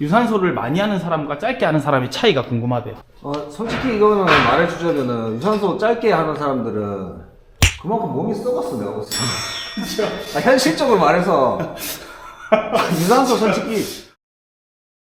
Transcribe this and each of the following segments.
유산소를 많이 하는 사람과 짧게 하는 사람의 차이가 궁금하대요. 어, 솔직히 이거는 말해주자면은 유산소 짧게 하는 사람들은 그만큼 몸이 썩었어 내가 봤을 때. 아, 현실적으로 말해서. 유산소 솔직히.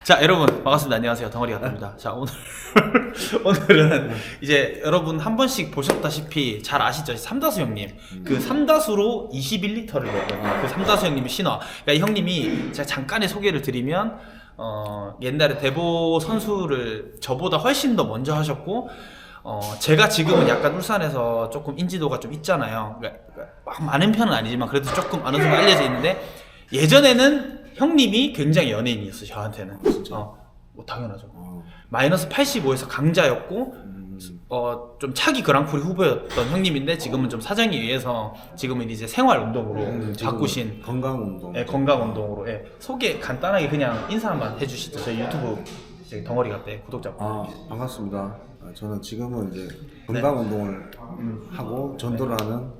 자 여러분 반갑습니다. 안녕하세요. 덩어리 같습니다. 자 오늘 오늘은 이제 여러분 한 번씩 보셨다시피 잘 아시죠? 삼다수 형님. 그 삼다수로 21리터를 먹거든요. 그 삼다수 형님의 신화. 그러니까 이 형님이 제가 잠깐의 소개를 드리면 어 옛날에 대보 선수를 저보다 훨씬 더 먼저 하셨고 어 제가 지금은 약간 울산에서 조금 인지도가 좀 있잖아요. 그러니까 막 많은 편은 아니지만 그래도 조금 어느 정도 알려져 있는데 예전에는 형님이 굉장히 연예인이었어요 저한테는. 어, 뭐 당연하죠. 마이너스 85에서 강자였고 어, 좀 차기 그랑프리 후보였던 형님인데 지금은 좀 사정에 의해서 지금은 이제 생활 운동으로 음, 지금 바꾸신 건강 운동. 예, 건강 운동으로 예. 소개 간단하게 그냥 인사 한번 해주시죠 저희 유튜브 이제 덩어리 같대 구독자분 아 반갑습니다. 아, 저는 지금은 이제 건강 운동을 하고 전도를 하는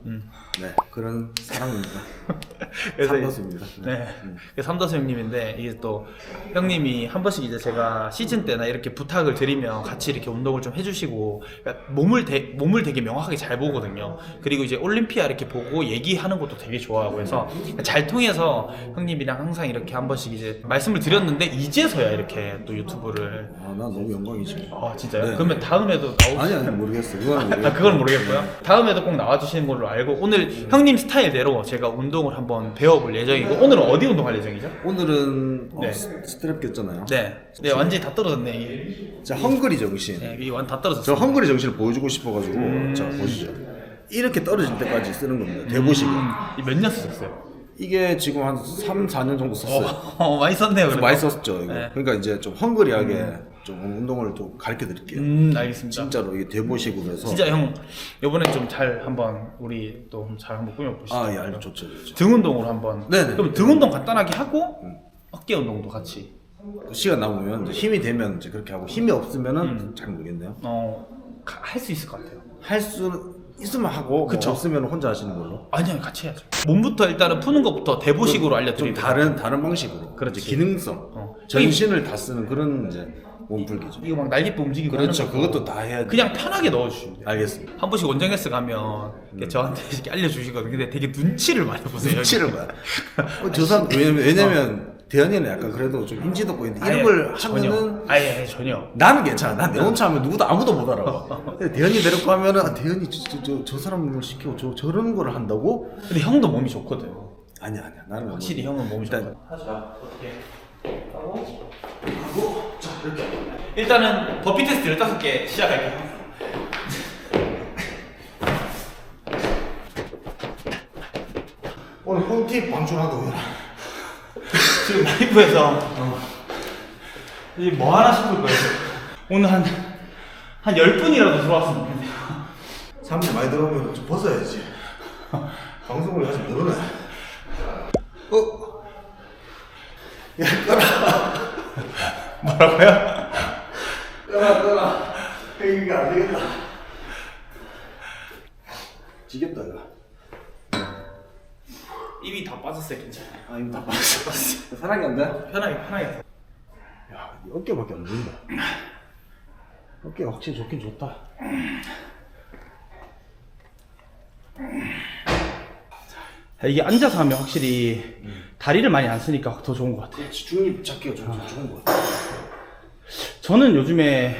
네, 그런 사람입니다. 그래서 삼도수입니다. 네. 음. 그 삼다수 형님인데 이게 또 형님이 한 번씩 이제 제가 시즌 때나 이렇게 부탁을 드리면 같이 이렇게 운동을 좀 해주시고 그러니까 몸을 되, 몸을 되게 명확하게 잘 보거든요. 그리고 이제 올림피아 이렇게 보고 얘기하는 것도 되게 좋아하고 해서 잘 통해서 형님이랑 항상 이렇게 한 번씩 이제 말씀을 드렸는데 이제서야 이렇게 또 유튜브를 아, 나 너무 영광이지. 아 진짜요? 네. 그러면 다음에도 나오 아니 아니 모르겠어. 그건 아, 모르겠고. 그건 모르겠고요. 다음에도 꼭 나와주시는 걸로 알고 오늘 형님 스타일대로 제가 운동을 한번 배워볼 예정이고 오늘은 어디 운동할 예정이죠? 오늘은 어, 네. 스- 스트랩 꼈잖아요. 네, 네 완전히 다 떨어졌네. 자 헝그리 정신. 네, 이게 완전 다 떨어졌어. 저 헝그리 정신을 보여주고 싶어가지고 음. 자 보시죠. 이렇게 떨어질 때까지 쓰는 겁니다. 대보시고. 몇년 쓰셨어요? 이게 지금 한 3, 4년 정도 썼어요. 어, 많이 썼네요. 그래도. 많이 썼죠. 이거. 네. 그러니까 이제 좀 헝그리하게 좀 운동을 또 가르쳐 드릴게요. 음, 알겠습니다. 진짜로 이게 대보식으로 해서. 진짜 형 이번에 좀 잘 한번 우리 또 잘 한번 꾸며 보시죠. 아, 예, 알죠. 좋죠, 좋죠. 등 운동으로 한번. 네네. 그럼 등 운동 간단하게 하고 어깨 운동도 같이. 또 시간 남으면 이제 힘이 되면 이제 그렇게 하고 힘이 없으면은 음. 잘 모르겠네요. 어, 할 수 있을 것 같아요. 할 수 있으면 하고 그쵸. 뭐 없으면 혼자 하시는 걸로. 아니요, 같이 해야죠. 몸부터 일단은 푸는 것부터 대보식으로 좀 알려드리고. 다른 다른 방식으로. 그렇지. 이제 기능성, 어. 전신을 다 쓰는 그런 이제 몸풀기죠. 이거 막 날개뼈 움직이고 그렇죠. 하는 것도 그것도 다 해야 돼. 그냥 편하게 넣어주시면 돼요. 알겠습니다. 한 번씩 원정에스 가면 이렇게 저한테 이렇게 알려주시거든요. 근데 되게 눈치를 많이 보세요. 눈치를 봐요. 어, 저 사람 왜냐면 왜냐면 대현이는 약간 그래도 좀 인지도 있는데 이런 걸 전혀. 하면은 아예 아예, 전혀. 나는 괜찮아. 난 내 혼자 하면 누구도 아무도 못. 근데 대현이 데리고 하면은 아, 대현이 저, 저, 저, 저 사람을 시키고 저, 저런 거를 한다고? 근데 형도 몸이 좋거든. 아니야 아니야. 나는 확실히 뭐- 형은 몸이 좋거든. 하자. 어떻게? 하고 하고. 일단은 버피 테스트 15개 시작할게요. 오늘 홈팁 방출하고 지금 라이브에서 이제 뭐 하나 싶을 거예요. 오늘 한, 한 10분이라도 들어왔으면 좋겠네요. 사람들 많이 들어오면 좀 벗어야지. 방송을 아직 모르네. 어? 야, 꺼라. 뭐라고요? 꺼라, 꺼라. 이게 안 되겠다. 지겠다, 이거. 입이 다 빠졌어요, 괜찮아요. 아, 이거 다 빠졌어. 사랑이 안 돼? 편하게, 편하게. 야, 이 어깨밖에 안 된다. 어깨가 확실히 좋긴 좋다. 이게 앉아서 하면 확실히 다리를 많이 안 쓰니까 더 좋은 것 같아요. 그렇지, 중립 잡기가 좀좀 좋은 것 같아. 저는 요즘에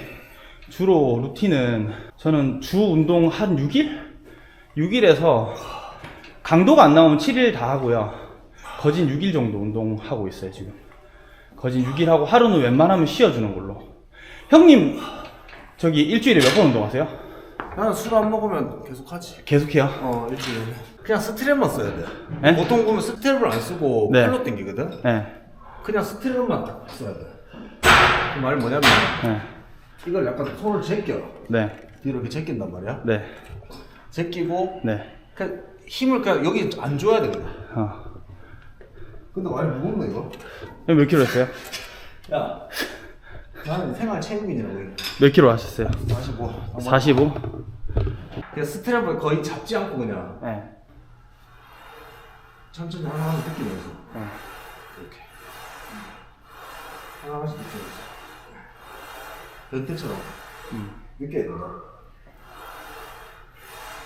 주로 루틴은 저는 주 운동 한 6일? 6일에서 강도가 안 나오면 7일 다 하고요. 거진 6일 정도 운동하고 있어요, 지금. 거진 6일 하고 하루는 웬만하면 쉬어주는 걸로. 형님, 저기 일주일에 몇 번 운동하세요? 나는 술 안 먹으면 계속 하지. 계속해요? 어, 일주일에. 그냥 스트랩만 써야 돼. 네? 보통 보면 스트랩을 안 쓰고 네. 팔로 당기거든? 네. 그냥 스트랩만 딱 써야 돼. 그 말이 뭐냐면, 네. 이걸 약간 손을 제껴. 네. 뒤로 이렇게 제낀단 말이야. 네. 제끼고, 네. 그냥 힘을 그냥 여기 안 줘야 되거든. 어. 근데 많이 무겁네, 이거. 형몇 킬로 했어요? 야, 나는 생활 체육인이라고 해. 몇 킬로 하셨어요? 45. 45? 그냥 스트랩을 거의 잡지 않고 그냥 네. 천천히 하나하나 느끼면서. 어. 이렇게. 하나씩 붙여있어. 변태처럼. 느껴야 된다.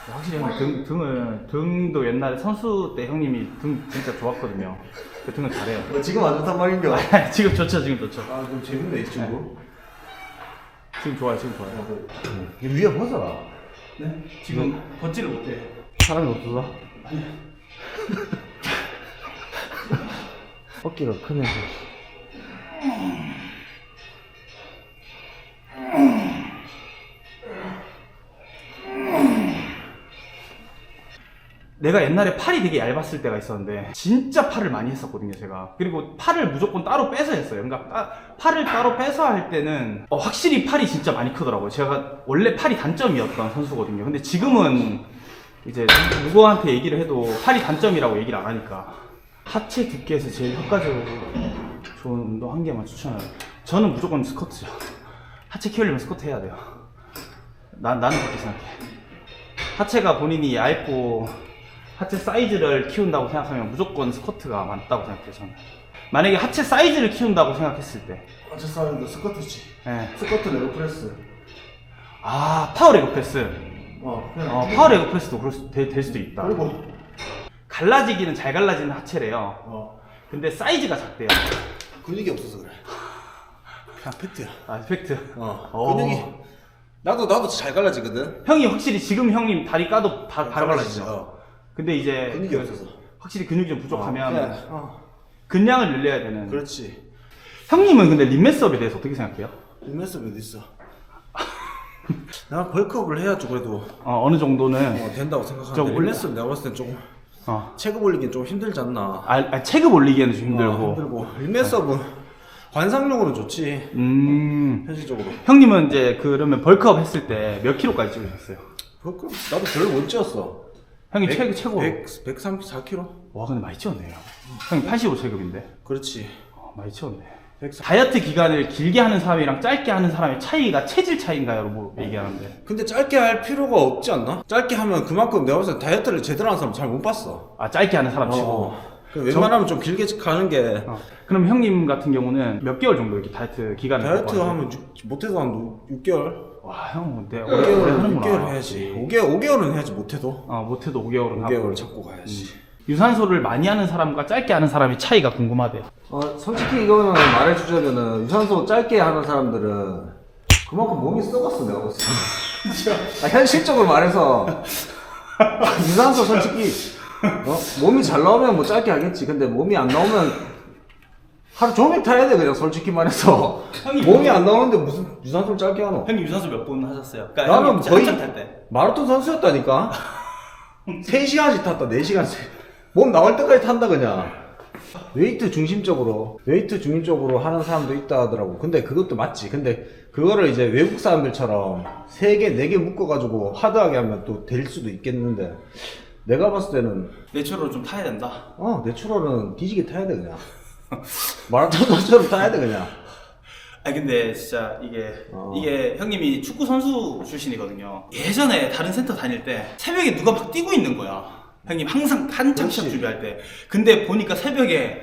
확실히 형님 등, 등을 등도 옛날에 선수 때 형님이 등 진짜 좋았거든요. 그 등을 잘해요. 뭐 지금 안 좋단 말인겨. 지금 좋죠, 지금 좋죠. 아, 좀 재밌네, 이 친구. 지금 좋아요, 지금 좋아요. 이 위에 벗어라. 네? 지금 벗지를 못해. 사람이 없어서? 어깨가 크네. 내가 옛날에 팔이 되게 얇았을 때가 있었는데 진짜 팔을 많이 했었거든요 제가. 그리고 팔을 무조건 따로 빼서 했어요. 그러니까 따- 팔을 따로 빼서 할 때는 어, 확실히 팔이 진짜 많이 크더라고요. 제가 원래 팔이 단점이었던 선수거든요. 근데 지금은 이제 누구한테 얘기를 해도 팔이 단점이라고 얘기를 안 하니까 하체 두께에서 제일 효과적으로 좋은 운동 한 개만 추천해요. 저는 무조건 스쿼트죠. 하체 키우려면 스쿼트 해야 돼요. 난, 나는 그렇게 생각해. 하체가 본인이 얇고 하체 사이즈를 키운다고 생각하면 무조건 스쿼트가 맞다고 생각해요 저는. 만약에 하체 사이즈를 키운다고 생각했을 때. 어째 사람도 스쿼트지. 예. 스쿼트 레그 프레스. 아 파워 레그 프레스. 어, 어, 파워 레그 프레스도 그럴 수, 될, 될 수도 있다. 그리고, 갈라지기는 잘 갈라지는 하체래요 어, 근데 사이즈가 작대요 근육이 없어서 그래. 그냥 팩트야. 아 팩트 어, 어. 근육이. 나도, 나도 잘 갈라지거든. 형이 확실히 지금 형님 다리 까도 바, 바로 갈라지죠 어. 근데 이제 근육이 그 없어서. 확실히 근육이 좀 부족하면 그냥, 어, 근량을 늘려야 되는 그렇지. 형님은 근데 림메스업에 대해서 어떻게 생각해요? 인맥스 어디 있어? 나 벌크업을 해야지 그래도 어, 어느 정도는 어, 된다고 저 생각하는데 원래- 인맥스 내가 봤을 땐 조금 어. 체급 올리긴 좀 힘들지 않나 아, 아, 체급 올리기에는 좀 힘들고. 어, 힘들고 인맥스업은 관상용으로는 좋지 음. 현실적으로 형님은 이제 그러면 벌크업 했을 때 몇 킬로까지 찍으셨어요? 벌크업 나도 별로 못 찌었어 형이 최고 최고. 100, 134kg? 와 근데 많이 찌웠네요. 형이 85 체급인데. 그렇지 어, 많이 찌웠네. 104. 다이어트 기간을 길게 하는 사람이랑 짧게 하는 사람의 차이가 체질 차이인가요? 뭐 얘기하는데. 근데 짧게 할 필요가 없지 않나? 짧게 하면 그만큼 내가 봤을 때 다이어트를 제대로 하는 사람 잘 못 봤어 아 짧게 하는 사람 치고. 어. 그 웬만하면 좀 길게 가는 게 어. 그럼 형님 같은 경우는 몇 개월 정도 이렇게 다이어트 기간을 다이어트 갖고 하면 육- 못해도 한 6개월? 와, 형, 근데 오래, 오래 5개월, 하는구나. 6개월 해야지 5개월, 5개월은 해야지 못해도 어, 못해도 5개월은 하고. 5개월 잡고 가야지 유산소를 많이 하는 사람과 짧게 하는 사람의 차이가 궁금하대요. 어, 솔직히 이거는 말해주자면은 유산소 짧게 하는 사람들은 그만큼 몸이 썩었어 내가 봤을 때 아, 현실적으로 말해서 유산소 솔직히 어? 몸이 잘 나오면 뭐 짧게 하겠지 근데 몸이 안 나오면 하루 종일 타야 돼 그냥 솔직히 말해서 형이 몸이 안 나오는데 무슨 유산소를 짧게 하노 형님 유산소 몇 번 하셨어요? 그러니까 나는 형님 거의 한참 탈 때. 마라톤 선수였다니까 3시간씩 탔다 4시간씩 몸 나올 때까지 탄다 그냥 웨이트 중심적으로 웨이트 중심적으로 하는 사람도 있다 하더라고 근데 그것도 맞지 근데 그거를 이제 외국 사람들처럼 3개 4개 묶어가지고 하드하게 하면 또 될 수도 있겠는데 내가 봤을 때는 내추럴로 좀 타야 된다. 어 내추럴은 뒤지게 타야 돼 그냥 마라톤 선수처럼 타야 돼 그냥 아니 근데 진짜 이게 어. 이게 형님이 축구 선수 출신이거든요. 예전에 다른 센터 다닐 때 새벽에 누가 막 뛰고 있는 거야. 형님 항상 한참 시합. 준비할 때. 근데 보니까 새벽에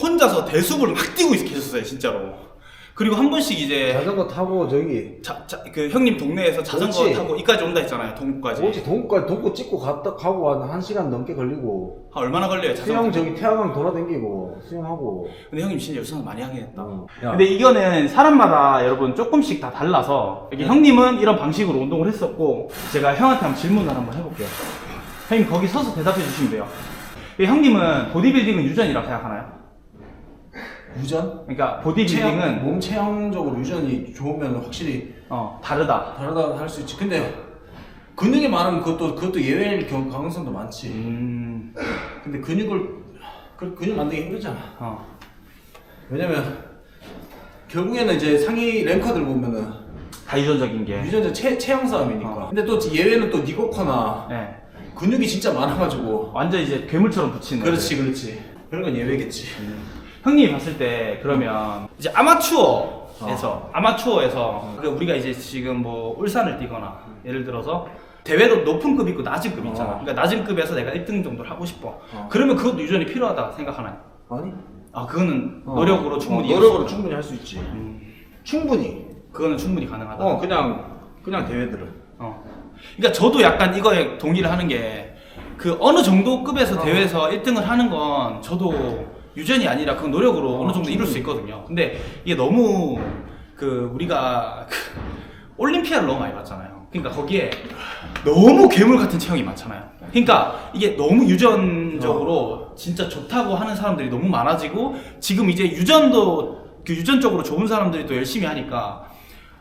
혼자서 대수를 막 뛰고 있- 계셨어요 진짜로. 그리고 한 번씩 이제 자전거 타고 저기 자, 자, 그 형님 동네에서 자전거 그렇지. 타고 이까지 온다 했잖아요 동구까지. 뭐지 동까지 동고 찍고 갔다 가고 한 1시간 넘게 걸리고 아, 얼마나 걸려요 자전거? 수영 저기 태화강 돌아다니고 수영하고 근데 형님 진짜 유산소 많이 하긴 했다. 어. 야, 근데 이거는 사람마다 여러분 조금씩 다 달라서 이렇게 형님은 이런 방식으로 운동을 했었고 제가 형한테 한번 질문을 한번 해볼게요. 형님 거기 서서 대답해 주시면 돼요. 이 형님은 보디빌딩은 유전이라고 생각하나요? 유전? 그러니까 보디빌딩은 몸 체형적으로 유전이 좋으면 확실히 어, 다르다. 다르다 할수 있지 근데 근육이 많으면 그것도 그것도 예외일 경우 가능성도 많지 음, 근데 근육을 그 근육 만들기 힘들잖아 어, 왜냐면 결국에는 이제 상위 랭커들 보면은 다 유전적인 게. 유전자 체, 체형 싸움이니까 어. 근데 또 예외는 또 니코커나 네. 근육이 진짜 많아가지고 완전 이제 괴물처럼 붙이는. 그렇지 그렇지 그런 건 예외겠지 형님이 봤을 때 그러면 이제 아마추어에서 아마추어에서 그러니까 우리가 이제 지금 뭐 울산을 뛰거나 예를 들어서 대회도 높은 급 있고 낮은 급 있잖아. 어. 그러니까 낮은 급에서 내가 1등 정도를 하고 싶어. 어. 그러면 그것도 유전이 필요하다 생각하나요? 아니 아 그거는 어. 노력으로 충분히 어, 이룰 노력으로 있다. 충분히 할 수 있지. 음, 충분히. 그거는 충분히 가능하다. 어 그냥 그냥 대회들은. 어. 그러니까 저도 약간 이거에 동의를 하는 게 그 어느 정도 급에서 어. 대회에서 1등을 하는 건 저도 유전이 아니라 그 노력으로 어, 어느 정도 이룰 수 있거든요. 근데 이게 너무 그 우리가 그 올림피아를 너무 많이 봤잖아요. 그러니까 거기에 너무 괴물 같은 체형이 많잖아요. 그러니까 이게 너무 유전적으로 진짜 좋다고 하는 사람들이 너무 많아지고 지금 이제 유전도 그 유전적으로 좋은 사람들이 또 열심히 하니까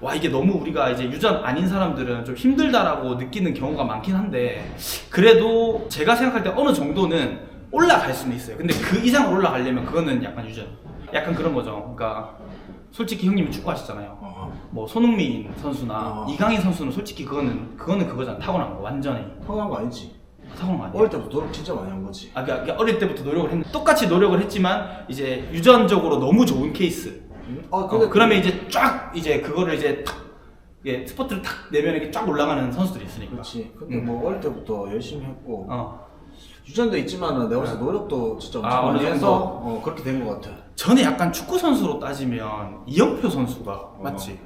와 이게 너무 우리가 이제 유전 아닌 사람들은 좀 힘들다라고 느끼는 경우가 많긴 한데 그래도 제가 생각할 때 어느 정도는 올라갈 수는 있어요. 근데 그 이상으로 올라가려면 그거는 약간 유전. 약간 그런 거죠. 그러니까 솔직히 형님이 축구하시잖아요. 어. 뭐 손흥민 선수나 어. 이강인 선수는 솔직히 그거는 그거는 그거잖아 타고난 거 완전히 타고난 거 아니지. 타고난 거 아니야. 어릴 때부터 노력 진짜 많이 한 거지. 아, 그러니까 어릴 때부터 노력을 했는데 똑같이 노력을 했지만 이제 유전적으로 너무 좋은 케이스. 아 어, 그러면 이제 쫙 이제 그거를 이제 탁 이게 스포트를 탁 내면 이게 쫙 올라가는 선수들이 있으니까. 그렇지. 근데 음. 뭐 어릴 때부터 열심히 했고 어. 유전도 있지만은 내가 봤을 때 노력도 진짜 엄청 아, 어느 많이 정도? 해서 어, 그렇게 된 것 같아. 저는 약간 축구 선수로 따지면 이영표 선수가 맞지.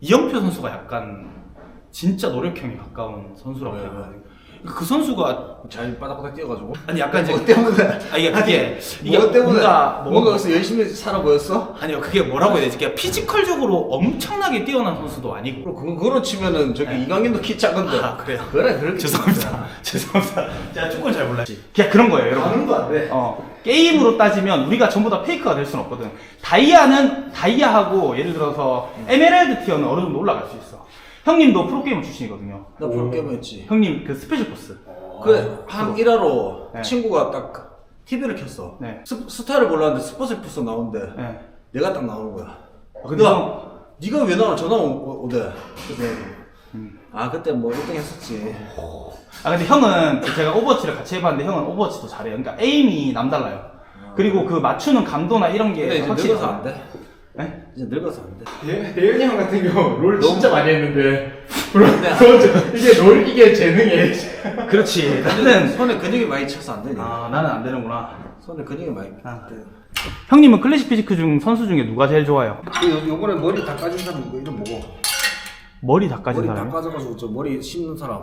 이영표 선수가 약간 진짜 노력형에 가까운 선수라고 왜, 생각하거든요. 그 선수가 잘 바닥바닥 뛰어가지고. 아니 약간 이제 뭐 때문에? 아 이게 그게 이게 뭐 때문에? 뭔가 뭔가 뭔가 그래서 열심히 살아 보였어? 아니요 그게 뭐라고 해야 되지? 그냥 피지컬적으로 엄청나게 뛰어난 선수도 아니고. 그럼 그, 그로 치면은 저기 이강인도 키 작은데. 아 그래요. 그래 그렇게 죄송합니다. 죄송합니다. 제가 축구를 잘 몰라요. 그냥 그런 거예요, 여러분. 반응도 안 돼. 어, 게임으로 따지면 우리가 전부 다 페이크가 될 수는 없거든. 다이아는 다이아하고 예를 들어서 에메랄드 티어는 어느 정도 올라갈 수 있어. 형님도 프로게이머 출신이거든요. 나 프로게임 했지. 형님 그 스페셜 포스. 그래 한 일화로 네. 친구가 딱 TV를 켰어. 네. 스, 스타를 몰랐는데 스포츠 플스 나오는데 네. 내가 딱 나오는 거야. 아, 근데 야, 형, 네가 왜 나와? 전화 오, 오대. 그래서 음. 아 그때 뭐 1등 했었지. 아 근데 형은 제가 오버워치를 같이 해봤는데 형은 오버워치도 잘해요. 그러니까 에임이 남달라요. 그리고 그 맞추는 감도나 이런 게 근데 이제 확실히 늙어서. 안 돼. 네? 이제 늙어서 안 돼. 대- 대현이 형 같은 경우 롤 진짜 많이 했는데 이게 롤 이게 재능이에요 그렇지. 나는 손에 근육이 많이 차서 안 되니. 아 나는 안 되는구나. 손에 근육이 많이. 아. 돼. 형님은 클래식 피지크 중 선수 중에 누가 제일 좋아요? 그 요- 요번에 머리 다 까진 사람 이거 이름 뭐고? 머리 닦아진 머리 다? 까져가지고 저 머리 심는 사람.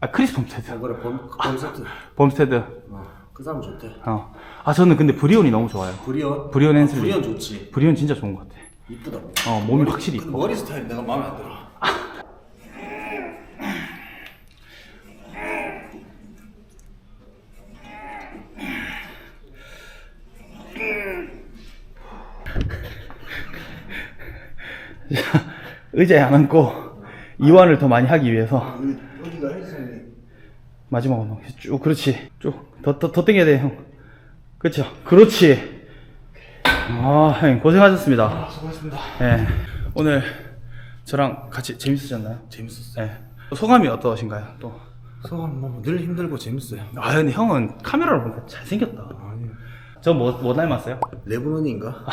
아 크리스. 어, 그래 범 범세트. 봄스테드. 어, 그 사람 좋대. 어. 아 저는 근데 브리온이 너무 좋아요. 브리온. 브리온 헨슬리. 브리온 좋지. 브리온 진짜 좋은 것 같아. 이쁘다. 어 몸이 확실히 근데 이뻐. 머리 스타일 내가 마음에 안 들어. 의자에 안 앉고 이완을 더 많이 하기 위해서 어디가 헬스장이? 마지막으로 쭉 그렇지 쭉 더 더더 당겨야 돼 형. 그렇죠. 그렇지. 아, 형 고생하셨습니다. 수고하셨습니다. 예. 오늘 저랑 같이 재밌으셨나요? 재밌었어요. 예. 소감이 어떠신가요? 또. 소감 뭐늘 힘들고 재밌어요. 아, 근데 형은 카메라로 보니까 잘생겼다. 아니 저 뭐, 뭐 닮았어요? 레브론인가?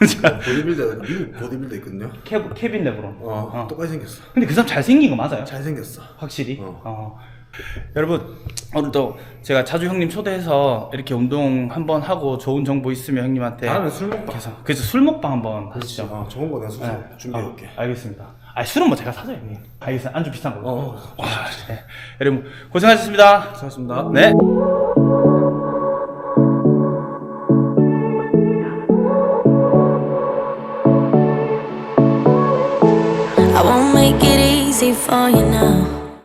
보디빌더 미국 보디빌더 있거든요. 케, 케빈 레브론. 어, 어. 똑같이 생겼어. 근데 그 사람 잘생긴 거 맞아요? 잘생겼어. 확실히. 어. 어. 여러분 오늘도 제가 자주 형님 초대해서 이렇게 운동 한번 하고 좋은 정보 있으면 형님한테 다음에 술 먹방. 계속 그래서 술 먹방 한번 하시죠. 어, 좋은 거 내가 술 네. 준비해올게. 어, 알겠습니다. 아 술은 뭐 제가 사죠 형님. 알겠어요. 안주 비싼 걸로. 어. 와, 네. 여러분 고생하셨습니다. 수고하셨습니다. 네. I won't make it easy for you now.